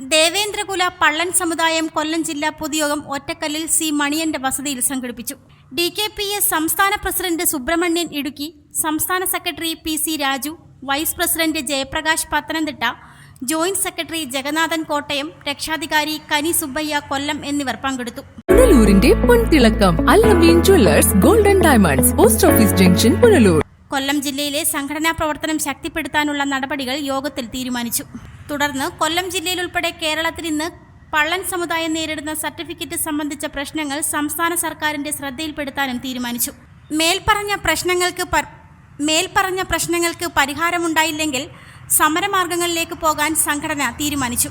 ദേവേന്ദ്രകുല പള്ളൻ സമുദായം കൊല്ലം ജില്ലാ പൊതുയോഗം ഒറ്റക്കല്ലിൽ സി മണിയന്റെ വസതിയിൽ സംഘടിപ്പിച്ചു. ഡി കെ പി എസ് സംസ്ഥാന പ്രസിഡന്റ് സുബ്രഹ്മണ്യൻ ഇടുക്കി സംസ്ഥാന secretary P C Raju vice president Jayaprakash Pathanamthitta joint secretary Jagannathan Kottayam രക്ഷാധികാരി കനി സുബ്ബയ്യ കൊല്ലം എന്നിവർ പങ്കെടുത്തു. പുനലൂരിന്റെ പൊൻതിളക്കം Allameen jewellers golden diamonds post office junction Punalur. Kollam ജില്ലയിലെ സംഘടനാ പ്രവർത്തനം ശക്തിപ്പെടുത്താനുള്ള നടപടികൾ യോഗത്തിൽ തീരുമാനിച്ചു. തുടർന്ന് കൊല്ലം ജില്ലയിൽ ഉൾപ്പെടെ കേരളത്തിൽ ഇന്ന് പള്ളൻ സമുദായം നേരിടുന്ന സർട്ടിഫിക്കറ്റ് സംബന്ധിച്ച പ്രശ്നങ്ങൾ സംസ്ഥാന സർക്കാരിന്റെ ശ്രദ്ധയിൽപ്പെടുത്താനും തീരുമാനിച്ചു. മേൽപ്പറഞ്ഞ പ്രശ്നങ്ങൾക്ക് മേൽപ്പറഞ്ഞ പ്രശ്നങ്ങൾക്ക് പരിഹാരമുണ്ടായില്ലെങ്കിൽ സമരമാർഗങ്ങളിലേക്ക് പോകാൻ സംഘടന തീരുമാനിച്ചു.